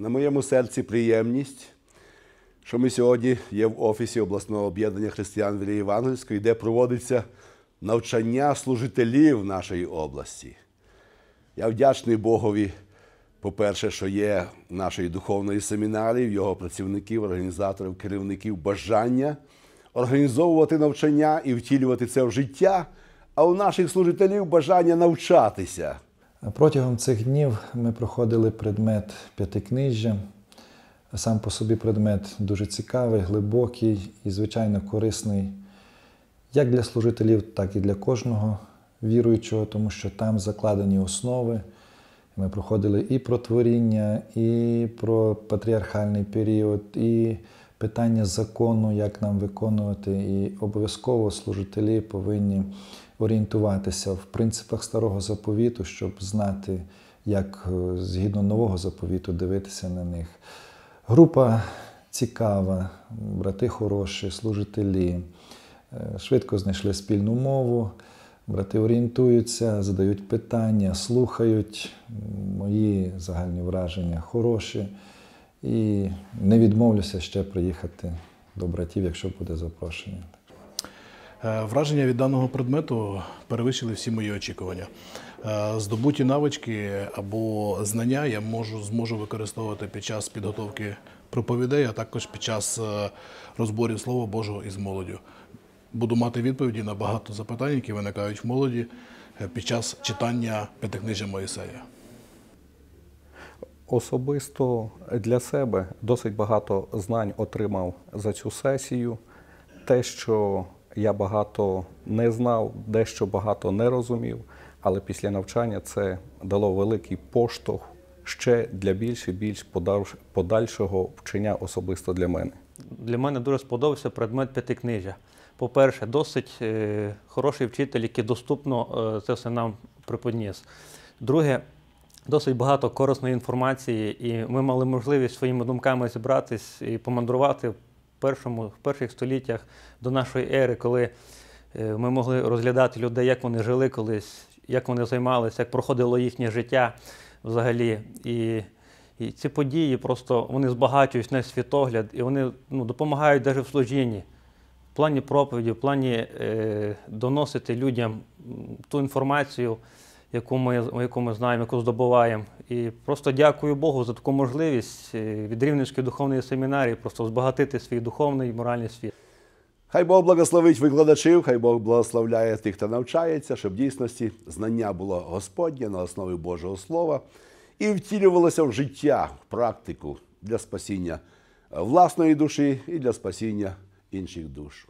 На моєму серці приємність, що ми сьогодні є в офісі обласного об'єднання християн Вілії Євангельської, де проводиться навчання служителів нашої області. Я вдячний Богові, по-перше, що є в нашої духовної семінарії, в його працівників, організаторів, керівників бажання організовувати навчання і втілювати це в життя, а у наших служителів бажання навчатися. Протягом цих днів ми проходили предмет п'ятикнижжя. Сам по собі предмет дуже цікавий, глибокий і, звичайно, корисний як для служителів, так і для кожного віруючого, тому що там закладені основи. Ми проходили і про творіння, і про патріархальний період, і питання закону, як нам виконувати. І обов'язково служителі повинні орієнтуватися в принципах старого заповіту, щоб знати, як е, згідно нового заповіту дивитися на них. Група цікава, брати хороші, служителі. Е, Швидко знайшли спільну мову. Брати орієнтуються, задають питання, слухають. Мої загальні враження хороші. І не відмовлюся ще приїхати до братів, якщо буде запрошення. Е, Враження від даного предмету перевищили всі мої очікування. Е, Здобуті навички або знання я можу зможу використовувати під час підготовки проповідей, а також під час е, розборів Слова Божого із молоддю. Буду мати відповіді на багато запитань, які виникають в молоді під час читання п'ятикнижжя Моїсея. Особисто для себе досить багато знань отримав за цю сесію. Те, що я багато не знав, дещо багато не розумів, але після навчання це дало великий поштовх ще для більш і більш подальшого вчення особисто для мене. Для мене дуже сподобався предмет п'ятикнижжя. По-перше, досить е, хороший вчитель, який доступно е, це все нам приподніс. Друге, досить багато корисної інформації, і ми мали можливість своїми думками зібратись і помандрувати в, першому, в перших століттях до нашої ери, коли е, ми могли розглядати людей, як вони жили колись, як вони займалися, як проходило їхнє життя взагалі. І і ці події просто вони збагачують наш світогляд, і вони ну, допомагають навіть в служінні, в плані проповіді, в плані е, доносити людям ту інформацію, яку ми, яку ми знаємо, яку здобуваємо. І просто дякую Богу за таку можливість е, від Рівненської духовної семінарії просто збагатити свій духовний і моральний світ. Хай Бог благословить викладачів, хай Бог благословляє тих, хто навчається, щоб в дійсності знання було Господнє на основі Божого Слова і втілювалося в життя, в практику для спасіння власної душі і для спасіння інших душ.